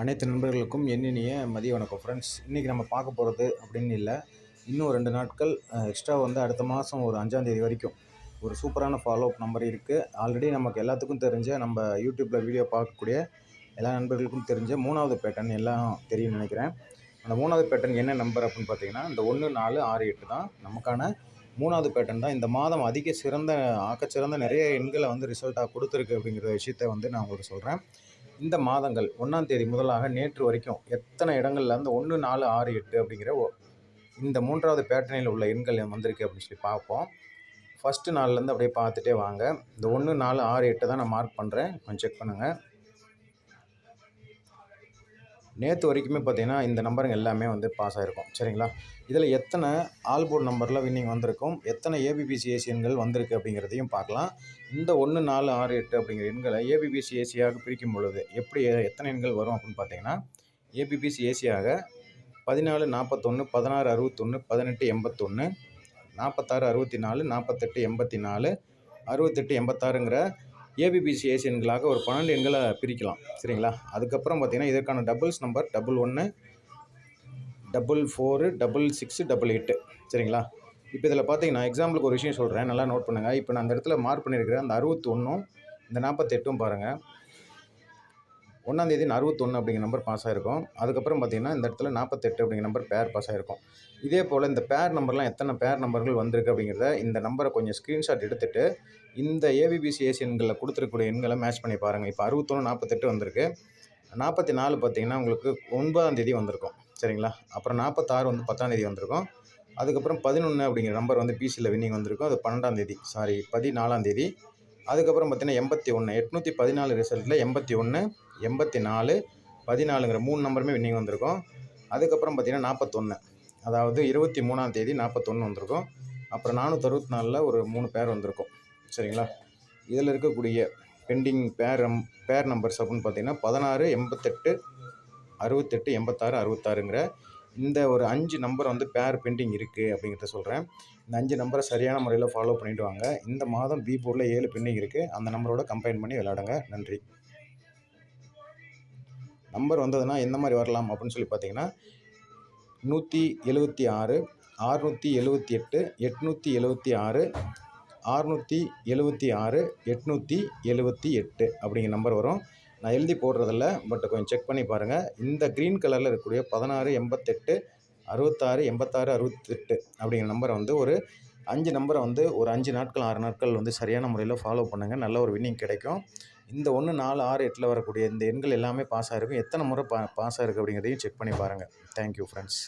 அனைத்து நண்பர்களுக்கும் எண்ணினிய மதிய வணக்கம் ஃப்ரெண்ட்ஸ் இன்றைக்கி நம்ம பார்க்க போகிறது அப்படின்னு இல்லை. இன்னும் ரெண்டு நாட்கள் எக்ஸ்ட்ரா வந்து அடுத்த மாதம் ஒரு அஞ்சாந்தேதி வரைக்கும் ஒரு சூப்பரான ஃபாலோ அப் நம்பர் இருக்குது ஆல்ரெடி நமக்கு எல்லாத்துக்கும் தெரிஞ்ச நம்ம யூடியூப்பில் வீடியோ பார்க்கக்கூடிய எல்லா நண்பர்களுக்கும் தெரிஞ்ச மூணாவது பேட்டர்ன் எல்லாம் தெரியும்னு நினைக்கிறேன். அந்த மூணாவது பேட்டர்ன் என்ன நம்பர் அப்படின்னு பார்த்தீங்கன்னா இந்த ஒன்று நாலு ஆறு எட்டு தான் நமக்கான மூணாவது பேட்டர்ன் தான். இந்த மாதம் அதிக சிறந்த ஆக்கச்சிறந்த நிறைய எண்களை வந்து ரிசல்ட்டாக கொடுத்துருக்கு அப்படிங்கிற விஷயத்தை வந்து நான் உங்களுக்கு சொல்கிறேன் இந்த மாதங்கள் ஒன்றாம் தேதி முதலாக நேற்று வரைக்கும் எத்தனை இடங்கள்ல இருந்து ஒன்று நாலு ஆறு எட்டு அப்படிங்கிற ஓ இந்த மூன்றாவது பேட்டர்னில் உள்ள எண்கள் வந்திருக்கு அப்படின்னு சொல்லி பார்ப்போம். ஃபஸ்ட்டு நாள்லேருந்து அப்படியே பார்த்துட்டே வாங்க. இந்த ஒன்று நாலு ஆறு எட்டு தான் நான் மார்க் பண்ணுறேன் கொஞ்சம் செக் பண்ணுங்கள் நேற்று வரைக்குமே பார்த்தீங்கன்னா இந்த நம்பருங்க எல்லாமே வந்து பாஸ் ஆகிருக்கும் சரிங்களா? இதில் எத்தனை ஆல் போர்டு நம்பரில் வின்னிங் வந்திருக்கும்? எத்தனை ஏபிபிசி எண்கள் வந்திருக்கு அப்படிங்கிறதையும் பார்க்கலாம். இந்த ஒன்று நாலு ஆறு எட்டு அப்படிங்கிற எண்களை ஏபிபிசி ஏசியாக பிரிக்கும் பொழுது எப்படி எத்தனை எண்கள் வரும் அப்படின்னு பார்த்தீங்கன்னா ஏபிபிசி ஏசியாக பதினாலு நாற்பத்தொன்று பதினாறு அறுபத்தொன்று பதினெட்டு எண்பத்தொன்று நாற்பத்தாறு அறுபத்தி நாலு நாற்பத்தெட்டு எண்பத்தி நாலு அறுபத்தெட்டு எண்பத்தாறுங்கிற ஏபிபிசி ஏசி எண்களாக ஒரு பன்னெண்டு எண்களை பிரிக்கலாம் சரிங்களா? அதுக்கப்புறம் பார்த்தீங்கன்னா இதற்கான டபுள்ஸ் நம்பர் டபுள் ஒன்று double four double six double eight சரிங்களா? இப்போ இதில் பார்த்தீங்கன்னா எக்ஸாம்பிளுக்கு ஒரு விஷயம் சொல்கிறேன் நல்லா நோட் பண்ணுங்கள் இப்போ நான் அந்த இடத்துல மார்க் பண்ணியிருக்கிறேன் அந்த அறுபத்தொன்னும் இந்த நாற்பத்தெட்டும் பாருங்கள் ஒன்றாந்தேதி அறுபத்தொன்று அப்படிங்கிற நம்பர் பாஸ் ஆகிருக்கும் அதுக்கப்புறம் பார்த்தீங்கன்னா இந்த இடத்துல நாற்பத்தெட்டு அப்படிங்கிற நம்பர் பேர் பாஸ் ஆகிருக்கும் இதே போல் இந்த பேர் நம்பர்லாம் எத்தனை பேர் நம்பர்கள் வந்திருக்கு அப்படிங்கிறத இந்த நம்பரை கொஞ்சம் ஸ்க்ரீன்ஷாட் எடுத்துகிட்டு இந்த ஏபிபிசி ஏசி எண்களில் கொடுத்துருக்கக்கூடிய எண்களை மேட்ச் பண்ணி பாருங்கள் இப்போ அறுபத்தொன்று நாற்பத்தெட்டு வந்திருக்கு. நாற்பத்தி நாலு பார்த்தீங்கன்னா உங்களுக்கு ஒன்பதாம் தேதி வந்திருக்கும். சரிங்களா? அப்புறம் நாற்பத்தாறு வந்து பத்தாம் தேதி வந்திருக்கும். அதுக்கப்புறம் பதினொன்று அப்படிங்கிற நம்பர் வந்து பிசியில் வின்னிங் வந்திருக்கும். அது பன்னெண்டாம் தேதி சாரி பதினாலாம் தேதி. அதுக்கப்புறம் பார்த்தீங்கன்னா எண்பத்தி ஒன்று எட்நூற்றி பதினாலு ரிசல்ட்டில் எண்பத்தி ஒன்று எண்பத்தி நாலு பதினாலுங்கிற மூணு நம்பருமே வின்னிங் வந்திருக்கும். அதுக்கப்புறம் பார்த்திங்கன்னா நாற்பத்தொன்று அதாவது இருபத்தி மூணாம் தேதி நாற்பத்தொன்று வந்திருக்கும். அப்புறம் நானூற்றி அறுபத்தி நாலில் ஒரு மூணு பேர் வந்திருக்கும். சரிங்களா? இதில் இருக்கக்கூடிய பெண்டிங் பேர் பேர் நம்பர்ஸ் அப்படின்னு பார்த்திங்கன்னா பதினாறு எண்பத்தெட்டு அறுபத்தெட்டு எண்பத்தாறு அறுபத்தாறுங்கிற இந்த ஒரு அஞ்சு நம்பர் வந்து பேர் பெண்டிங் இருக்குது அப்படிங்கிறத சொல்கிறேன் இந்த அஞ்சு நம்பரை சரியான முறையில் ஃபாலோ பண்ணிட்டு வாங்க. இந்த மாதம் பி போர்டில் ஏழு பெண்டிங் இருக்குது அந்த நம்பரோட கம்பைன் பண்ணி விளையாடுங்க. நன்றி. நம்பர் வந்ததுன்னா எந்த மாதிரி வரலாம் அப்படின்னு சொல்லி பார்த்தீங்கன்னா நூற்றி எழுபத்தி ஆறு ஆறுநூற்றி எழுபத்தி எட்டு எட்நூற்றி எழுபத்தி ஆறு ஆறுநூற்றி எழுபத்தி ஆறு எட்நூற்றி எழுபத்தி எட்டு அப்படிங்கிற நம்பர் வரும். நான் எழுதி போடுறதில்ல பட் கொஞ்சம் செக் பண்ணி பாருங்கள் இந்த க்ரீன் கலரில் இருக்கக்கூடிய பதினாறு எண்பத்தெட்டு அறுபத்தாறு எண்பத்தாறு அறுபத்தெட்டு அப்படிங்கிற நம்பரை வந்து ஒரு அஞ்சு நம்பரை வந்து ஒரு அஞ்சு நாட்கள் ஆறு நாட்கள் வந்து சரியான முறையில் ஃபாலோ பண்ணுங்கள் நல்ல ஒரு வின்னிங் கிடைக்கும். இந்த ஒன்று நாலு ஆறு எட்டில் வரக்கூடிய இந்த எண்கள் எல்லாமே பாஸ் ஆகிருக்கும் எத்தனை முறை பா பாஸ் ஆகிருக்கு அப்படிங்கிறதையும் செக் பண்ணி பாருங்கள் தேங்க்யூ ஃப்ரெண்ட்ஸ்